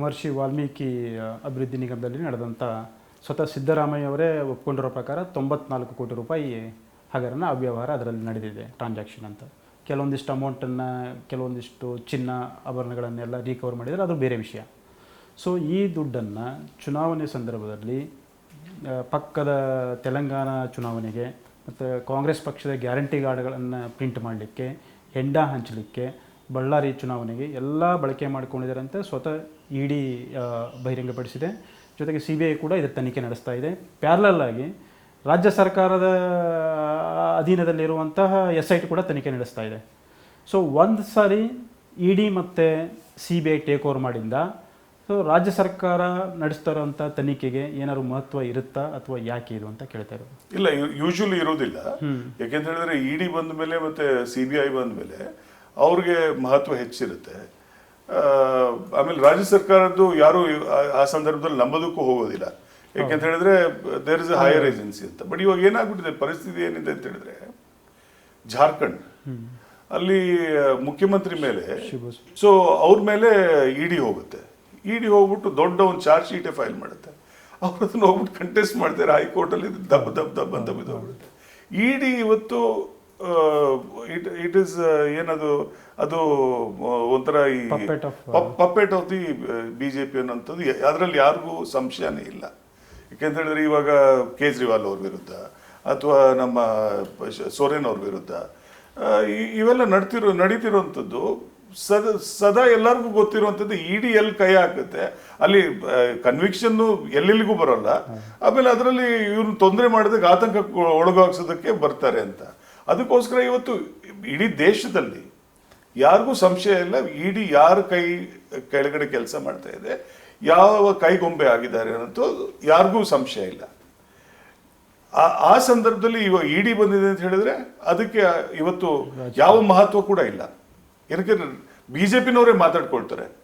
ಮಹರ್ಷಿ ವಾಲ್ಮೀಕಿ ಅಭಿವೃದ್ಧಿ ನಿಗಮದಲ್ಲಿ ನಡೆದಂಥ ಸ್ವತಃ ಸಿದ್ದರಾಮಯ್ಯ ಅವರೇ ಒಪ್ಕೊಂಡಿರೋ ಪ್ರಕಾರ ತೊಂಬತ್ನಾಲ್ಕು ಕೋಟಿ ರೂಪಾಯಿ ಹಗರಣ ಅವ್ಯವಹಾರ ಅದರಲ್ಲಿ ನಡೆದಿದೆ ಟ್ರಾನ್ಸಾಕ್ಷನ್ ಅಂತ. ಕೆಲವೊಂದಿಷ್ಟು ಅಮೌಂಟನ್ನು ಕೆಲವೊಂದಿಷ್ಟು ಚಿನ್ನ ಆಭರಣಗಳನ್ನೆಲ್ಲ ರಿಕವರ್ ಮಾಡಿದರೆ ಅದು ಬೇರೆ ವಿಷಯ. ಸೊ ಈ ದುಡ್ಡನ್ನು ಚುನಾವಣೆ ಸಂದರ್ಭದಲ್ಲಿ ಪಕ್ಕದ ತೆಲಂಗಾಣ ಚುನಾವಣೆಗೆ ಮತ್ತು ಕಾಂಗ್ರೆಸ್ ಪಕ್ಷದ ಗ್ಯಾರಂಟಿ ಕಾರ್ಡ್ಗಳನ್ನು ಪ್ರಿಂಟ್ ಮಾಡಲಿಕ್ಕೆ ಹೆಂಡ ಹಂಚಲಿಕ್ಕೆ ಬಳ್ಳಾರಿ ಚುನಾವಣೆಗೆ ಎಲ್ಲ ಬಳಕೆ ಮಾಡ್ಕೊಂಡಿದ್ದಾರೆ ಅಂತ ಸ್ವತಃ ಇ ಡಿ ಬಹಿರಂಗಪಡಿಸಿದೆ. ಜೊತೆಗೆ ಸಿ ಬಿ ಐ ಕೂಡ ಇದರ ತನಿಖೆ ನಡೆಸ್ತಾ ಇದೆ. ಪ್ಯಾರಲಲ್ ಆಗಿ ರಾಜ್ಯ ಸರ್ಕಾರದ ಅಧೀನದಲ್ಲಿರುವಂತಹ ಎಸ್ ಐ ಟಿ ಕೂಡ ತನಿಖೆ ನಡೆಸ್ತಾ ಇದೆ. ಸೊ ಒಂದು ಸಾರಿ ಇ ಡಿ ಮತ್ತು C B I take over ಮಾಡಿಂದ ಸೊ ರಾಜ್ಯ ಸರ್ಕಾರ ನಡೆಸ್ತಾ ಇರೋಂಥ ತನಿಖೆಗೆ ಏನಾದ್ರು ಮಹತ್ವ ಇರುತ್ತಾ ಅಥವಾ ಯಾಕೆ ಇದು ಅಂತ ಕೇಳ್ತಾ ಇರೋದು. ಇಲ್ಲ ಯೂಶುವಲಿ ಇರೋದಿಲ್ಲ ಯಾಕೆಂತ ಹೇಳಿದ್ರೆ ಡಿ ಬಂದ ಮೇಲೆ ಮತ್ತೆ ಸಿ ಬಿ ಐ ಬಂದ ಮೇಲೆ ಅವ್ರಿಗೆ ಮಹತ್ವ ಹೆಚ್ಚಿರುತ್ತೆ. ಆಮೇಲೆ ರಾಜ್ಯ ಸರ್ಕಾರದ್ದು ಯಾರು ಆ- ಸಂದರ್ಭದಲ್ಲಿ ನಂಬೋದಕ್ಕೂ ಹೋಗೋದಿಲ್ಲ. ಯಾಕೆಂತ ಹೇಳಿದ್ರೆ there is a higher agency ಅಂತ. ಬಟ್ ಇವಾಗ ಏನಾಗ್ಬಿಟ್ಟಿದೆ ಪರಿಸ್ಥಿತಿ ಏನಿದೆ ಅಂತ ಹೇಳಿದ್ರೆ ಜಾರ್ಖಂಡ್. ಅಲ್ಲಿ ಮುಖ್ಯಮಂತ್ರಿ ಮೇಲೆ ಸೊ ಅವ್ರ ಮೇಲೆ ಇಡಿ ಹೋಗುತ್ತೆ. ಇಡಿ ಹೋಗ್ಬಿಟ್ಟು ದೊಡ್ಡ ಒಂದು ಚಾರ್ಜ್ ಶೀಟೇ ಫೈಲ್ ಮಾಡುತ್ತೆ. ಅವ್ರ ಅದನ್ನ ಹೋಗ್ಬಿಟ್ಟು ಕಂಟೆಸ್ಟ್ ಮಾಡ್ತಾರೆ ಹೈಕೋರ್ಟಲ್ಲಿ ದಬ್ ದಬ್ ದಬ್ ಅಂತ ಬಿದ್ದೋಗ್ಬಿಡುತ್ತೆ. ಇಡಿ ಇವತ್ತು ಇಟ್ ಇಟ್ ಇಸ್ ಏನದು ಅದು ಒಂಥರ ಈ ಪಪ್ಪೆಟ್ ಆಫ್ ದಿ ಬಿಜೆಪಿ ಅನ್ನೋಂಥದ್ದು ಅದರಲ್ಲಿ ಯಾರಿಗೂ ಸಂಶಯನೇ ಇಲ್ಲ. ಯಾಕೆಂತ ಹೇಳಿದ್ರೆ ಇವಾಗ ಕೇಜ್ರಿವಾಲ್ ಅವ್ರ ವಿರುದ್ಧ ಅಥವಾ ನಮ್ಮ ಸೊರೇನ್ ಅವ್ರ ವಿರುದ್ಧ ಇವೆಲ್ಲ ನಡ್ತಿರೋ ನಡೀತಿರುವಂಥದ್ದು ಸದಾ ಸದಾ ಎಲ್ಲರಿಗೂ ಗೊತ್ತಿರುವಂಥದ್ದು ಇಡಿ ಎಲ್ಲಿ ಕೈ ಹಾಕುತ್ತೆ. ಅಲ್ಲಿ ಕನ್ವಿಕ್ಷನ್ ಎಲ್ಲೆಲ್ಲಿಗೂ ಬರೋಲ್ಲ. ಆಮೇಲೆ ಅದರಲ್ಲಿ ಇವ್ರನ್ನ ತೊಂದರೆ ಮಾಡಿದಾಗ ಆತಂಕ ಒಳಗಾಗ್ಸೋದಕ್ಕೆ ಬರ್ತಾರೆ ಅಂತ. ಅದಕ್ಕೋಸ್ಕರ ಇವತ್ತು ಇಡೀ ದೇಶದಲ್ಲಿ ಯಾರಿಗೂ ಸಂಶಯ ಇಲ್ಲ. ಇಡಿ ಯಾರ ಕೈ, ಕೆಳಗಡೆ ಕೆಲಸ ಮಾಡ್ತಾ ಇದೆ. ಯಾವ ಕೈಗೊಂಬೆ ಆಗಿದ್ದಾರೆ ಅನ್ನೋದು ಯಾರಿಗೂ ಸಂಶಯ ಇಲ್ಲ. ಆ- ಸಂದರ್ಭದಲ್ಲಿ ಇವ ಇಡಿ ಬಂದಿದೆ ಅಂತ ಹೇಳಿದ್ರೆ ಅದಕ್ಕೆ ಇವತ್ತು ಯಾವ ಮಹತ್ವ ಕೂಡ ಇಲ್ಲ. ಏನಕ್ಕೆ, ಬಿಜೆಪಿನವರೇ ಮಾತಾಡ್ಕೊಳ್ತಾರೆ.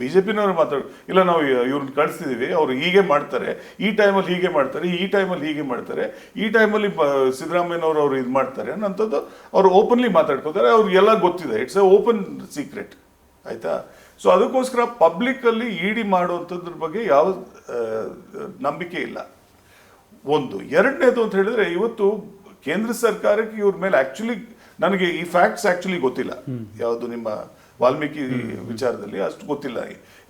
ಬಿಜೆಪಿನವ್ರು ಮಾತಾಡ್ ಇಲ್ಲ ನಾವು ಇವ್ರನ್ನ ಕಳಿಸ್ತಿದ್ದೀವಿ ಅವ್ರು ಹೀಗೆ ಮಾಡ್ತಾರೆ. ಈ ಟೈಮಲ್ಲಿ ಹೀಗೆ ಮಾಡ್ತಾರೆ ಈ ಟೈಮಲ್ಲಿ ಹೀಗೆ ಮಾಡ್ತಾರೆ. ಈ ಟೈಮಲ್ಲಿ ಸಿದ್ದರಾಮಯ್ಯನವರು ಅವ್ರು ಇದು ಮಾಡ್ತಾರೆ ಅನ್ನೋಂಥದ್ದು ಅವ್ರು ಓಪನ್ಲಿ ಮಾತಾಡ್ಕೋತಾರೆ. ಅವ್ರಿಗೆಲ್ಲ ಗೊತ್ತಿದೆ. ಇಟ್ಸ್ ಎ ಓಪನ್ ಸೀಕ್ರೆಟ್ ಆಯಿತಾ? ಸೊ ಅದಕ್ಕೋಸ್ಕರ ಪಬ್ಲಿಕ್ಕಲ್ಲಿ ಇಡಿ ಮಾಡುವಂಥದ್ರ ಬಗ್ಗೆ ಯಾವ ನಂಬಿಕೆ ಇಲ್ಲ. ಒಂದು. ಎರಡನೇದು ಅಂತ ಹೇಳಿದ್ರೆ ಇವತ್ತು ಕೇಂದ್ರ ಸರ್ಕಾರಕ್ಕೆ ಇವ್ರ ಮೇಲೆ ಆ್ಯಕ್ಚುಲಿ ನನಗೆ ಈ ಫ್ಯಾಕ್ಟ್ಸ್ ಆ್ಯಕ್ಚುಲಿ ಗೊತ್ತಿಲ್ಲ. ಯಾವುದು ನಿಮ್ಮ ವಾಲ್ಮೀಕಿ ವಿಚಾರದಲ್ಲಿ ಅಷ್ಟು ಗೊತ್ತಿಲ್ಲ.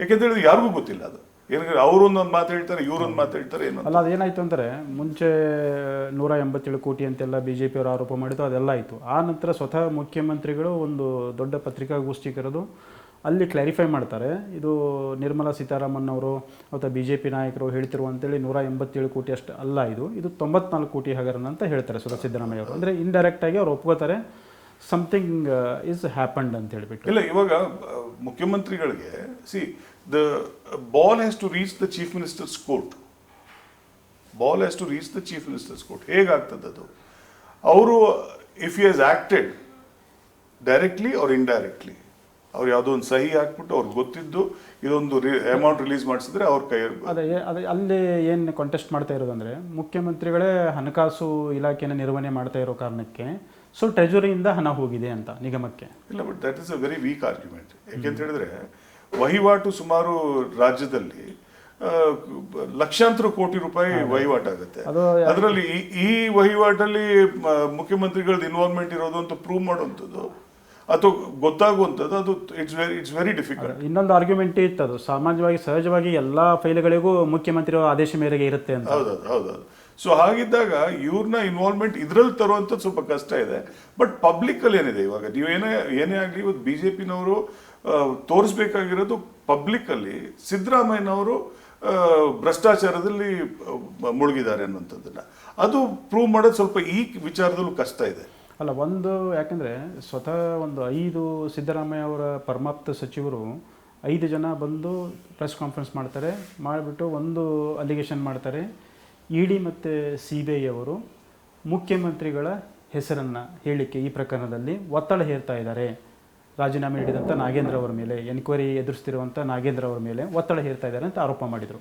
ಯಾಕೆಂತ ಹೇಳಿದ್ರೆ ಯಾರಿಗೂ ಗೊತ್ತಿಲ್ಲ ಅದು. ಏನಂದ್ರೆ ಒಂದು ಮಾತು ಹೇಳ್ತಾರೆ ಇವ್ರೊಂದು ಮಾತು ಹೇಳ್ತಾರೆ ಏನೋ ಅಲ್ಲ ಅದೇನಾಯ್ತು ಅಂದರೆ ಮುಂಚೆ ನೂರ ಎಂಬತ್ತೇಳು ಕೋಟಿ ಅಂತೆಲ್ಲ ಬಿ ಜೆ ಪಿಯವರು ಆರೋಪ ಮಾಡಿದ್ದು ಅದೆಲ್ಲ ಆಯಿತು. ಆ ನಂತರ ಸ್ವತಃ ಮುಖ್ಯಮಂತ್ರಿಗಳು ಒಂದು ದೊಡ್ಡ ಪತ್ರಿಕಾಗೋಷ್ಠಿ ಕರೆದು ಅಲ್ಲಿ ಕ್ಲಾರಿಫೈ ಮಾಡ್ತಾರೆ. ಇದು ನಿರ್ಮಲಾ ಸೀತಾರಾಮನ್ ಅವರು ಅಥವಾ ಬಿ ಜೆ ಪಿ ನಾಯಕರು ಹೇಳ್ತಿರುವಂತೇಳಿ ನೂರ ಎಂಬತ್ತೇಳು ಕೋಟಿ ಅಷ್ಟು ಅಲ್ಲ ಇದು. ಇದು ತೊಂಬತ್ನಾಲ್ಕು ಕೋಟಿ ಹಗರಣ ಅಂತ ಹೇಳ್ತಾರೆ ಸ್ವತಃ ಸಿದ್ದರಾಮಯ್ಯ ಅವರು. ಅಂದರೆ ಇಂಡೈರೆಕ್ಟಾಗಿ ಅವ್ರು ಒಪ್ಕೋತಾರೆ. ಸಮಥಿಂಗ್ ಇಸ್ ಹ್ಯಾಪನ್ಡ್ ಅಂತ ಹೇಳ್ಬಿಟ್ಟು. ಇಲ್ಲ ಇವಾಗ ಮುಖ್ಯಮಂತ್ರಿಗಳಿಗೆ see the ball has to reach the chief ministers court ball has to reach the chief ministers court ಹೇಗಾಗ್ತದೆ ಅದು? ಅವರು if you has acted directly ಅವ್ರ ಇಂಡೈರೆಕ್ಟ್ಲಿ ಅವ್ರು ಯಾವುದೋ ಒಂದು ಸಹಿ ಹಾಕ್ಬಿಟ್ಟು ಅವ್ರಿಗೆ ಗೊತ್ತಿದ್ದು ಇದೊಂದು ಅಮೌಂಟ್ ರಿಲೀಸ್ ಮಾಡಿಸಿದ್ರೆ ಅವ್ರ ಕೈ ಅದೇ ಅದೇ ಅಲ್ಲಿ ಏನು ಕಾಂಟೆಸ್ಟ್ ಮಾಡ್ತಾ ಇರೋದಂದ್ರೆ ಮುಖ್ಯಮಂತ್ರಿಗಳೇ ಹಣಕಾಸು ಇಲಾಖೆನ ನಿರ್ವಹಣೆ ಮಾಡ್ತಾ ಇರೋ ಕಾರಣಕ್ಕೆ ಸೊ ಟ್ರೆಜರಿಯಿಂದ ಹಣ ಹೋಗಿದೆ ಅಂತ ನಿಗಮಕ್ಕೆ. ಇಲ್ಲ but that is a very weak argument ಯಾಕೆಂತ ಹೇಳಿದ್ರೆ ವಹಿವಾಟು ಸುಮಾರು ರಾಜ್ಯದಲ್ಲಿ ಲಕ್ಷಾಂತರ ಕೋಟಿ ರೂಪಾಯಿ ವಹಿವಾಟಾಗುತ್ತೆ ಅದು ಅದರಲ್ಲಿ ಈ- ಈ ವಹಿವಾಟಲ್ಲಿ ಮುಖ್ಯಮಂತ್ರಿಗಳ ಮುಖ್ಯಮಂತ್ರಿಗಳದ್ದು ಇನ್ವಾಲ್ವ್ಮೆಂಟ್ ಇರೋದು ಅಂತ ಪ್ರೂವ್ ಮಾಡುವಂಥದ್ದು ಅಥವಾ ಗೊತ್ತಾಗುವಂಥದ್ದು ಅದು it's very it's very difficult ಇನ್ನೊಂದು ಆರ್ಗ್ಯುಮೆಂಟ್ ಇತ್ತು ಅದು. ಸಾಮಾನ್ಯವಾಗಿ ಸಹಜವಾಗಿ ಎಲ್ಲ ಫೈಲ್ಗಳಿಗೂ ಮುಖ್ಯಮಂತ್ರಿ ಆದೇಶ ಮೇರೆಗೆ ಇರುತ್ತೆ ಅಂತ. ಹೌದೌದು ಹೌದೌದು. ಸೊ ಹಾಗಿದ್ದಾಗ ಇವ್ರನ್ನ ಇನ್ವಾಲ್ವ್ಮೆಂಟ್ ಇದ್ರಲ್ಲಿ ತರುವಂಥದ್ದು ಸ್ವಲ್ಪ ಕಷ್ಟ ಇದೆ. ಬಟ್ ಪಬ್ಲಿಕ್ ಅಲ್ಲಿ ಏನಿದೆ ಇವಾಗ? ನೀವು ಏನೇ ಏನೇ ಆಗಲಿ, ಇವತ್ತು ಬಿ ಜೆ ಪಿನವರು ತೋರಿಸ್ಬೇಕಾಗಿರೋದು ಪಬ್ಲಿಕ್ ಅಲ್ಲಿ ಸಿದ್ದರಾಮಯ್ಯನವರು ಭ್ರಷ್ಟಾಚಾರದಲ್ಲಿ ಮುಳುಗಿದ್ದಾರೆ ಅನ್ನುವಂಥದ್ದನ್ನ. ಅದು ಪ್ರೂವ್ ಮಾಡೋದು ಸ್ವಲ್ಪ ಈ ವಿಚಾರದಲ್ಲೂ ಕಷ್ಟ ಇದೆ. ಅಲ್ಲ, ಒಂದು ಯಾಕಂದರೆ ಸ್ವತಃ ಒಂದು ಐದು ಸಿದ್ದರಾಮಯ್ಯ ಅವರ ಪರಮಾಪ್ತ ಸಚಿವರು ಐದು ಜನ ಬಂದು ಪ್ರೆಸ್ ಕಾನ್ಫರೆನ್ಸ್ ಮಾಡ್ತಾರೆ. ಮಾಡಿಬಿಟ್ಟು ಒಂದು ಅಲಿಗೇಷನ್ ಮಾಡ್ತಾರೆ. ಇ ಡಿ ಮತ್ತು ಸಿ ಬಿ ಐ ಅವರು ಮುಖ್ಯಮಂತ್ರಿಗಳ ಹೆಸರನ್ನು ಹೇಳಿಕೆ ಈ ಪ್ರಕರಣದಲ್ಲಿ ಒತ್ತಡ ಹೇರ್ತಾ ಇದ್ದಾರೆ. ರಾಜೀನಾಮೆ ನೀಡಿದಂಥ ನಾಗೇಂದ್ರ ಅವರ ಮೇಲೆ ಎನ್ಕ್ವೈರಿ ಎದುರಿಸ್ತಿರುವಂಥ ನಾಗೇಂದ್ರ ಅವರ ಮೇಲೆ ಒತ್ತಡ ಹೇರ್ತಾ ಇದ್ದಾರೆ ಅಂತ ಆರೋಪ ಮಾಡಿದರು.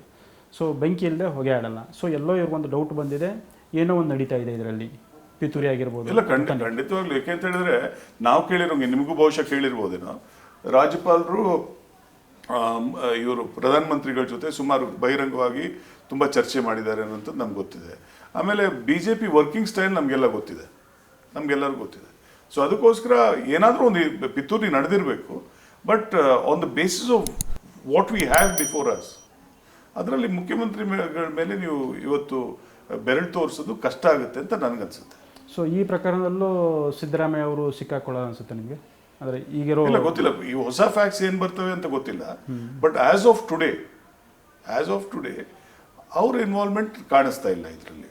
ಸೊ ಬೆಂಕಿ ಇಲ್ಲದೆ ಹೊಗೆ ಆಡಲ್ಲ. ಸೊ ಎಲ್ಲೋ ಇವ್ರಿಗೊಂದು ಡೌಟ್ ಬಂದಿದೆ ಏನೋ ಒಂದು ನಡೀತಾ ಇದೆ ಇದರಲ್ಲಿ. ಪಿತೂರಿ ಆಗಿರ್ಬೋದು ಇಲ್ಲ ಖಂಡಿತ ಖಂಡಿತವಾಗ್ಲೂ. ಯಾಕೆ ಅಂತ ಹೇಳಿದ್ರೆ ನಾವು ಕೇಳಿರೋಂಗೆ ನಿಮಗೂ ಬಹುಶಃ ಕೇಳಿರ್ಬೋದೇನೋ. ರಾಜ್ಯಪಾಲರು ಇವರು ಪ್ರಧಾನಮಂತ್ರಿಗಳ ಜೊತೆ ಸುಮಾರು ಬಹಿರಂಗವಾಗಿ ತುಂಬ ಚರ್ಚೆ ಮಾಡಿದ್ದಾರೆ ಅನ್ನೋಂಥದ್ದು ನಮ್ಗೆ ಗೊತ್ತಿದೆ. ಆಮೇಲೆ B J P working style ನಮಗೆಲ್ಲ ಗೊತ್ತಿದೆ. ನಮಗೆಲ್ಲರಿಗೂ ಗೊತ್ತಿದೆ. ಸೊ ಅದಕ್ಕೋಸ್ಕರ ಏನಾದರೂ ಒಂದು ಪಿತೂರಿ ನಡೆದಿರಬೇಕು but on the basis of what we have before us ಅದರಲ್ಲಿ ಮುಖ್ಯಮಂತ್ರಿಗಳ ಮೇಲೆ ನೀವು ಇವತ್ತು ಬೆರಳು ತೋರಿಸೋದು ಕಷ್ಟ ಆಗುತ್ತೆ ಅಂತ ನನಗನ್ಸುತ್ತೆ. ಸೊ ಈ ಪ್ರಕರಣದಲ್ಲೂ ಸಿದ್ದರಾಮಯ್ಯ ಅವರು ಸಿಕ್ಕಾಕೊಳ್ಳೋ ಅನಿಸುತ್ತೆ ನಿಮಗೆ? ಅಂದರೆ ಈಗಿರೋ ಇಲ್ಲ ಗೊತ್ತಿಲ್ಲ. ಈ ಹೊಸ ಫ್ಯಾಕ್ಸ್ ಏನು ಬರ್ತವೆ ಅಂತ ಗೊತ್ತಿಲ್ಲ. But as of today as of today ಅವ್ರ ಇನ್ವಾಲ್ವ್ಮೆಂಟ್ ಕಾಣಿಸ್ತಾ ಇಲ್ಲ ಇದರಲ್ಲಿ.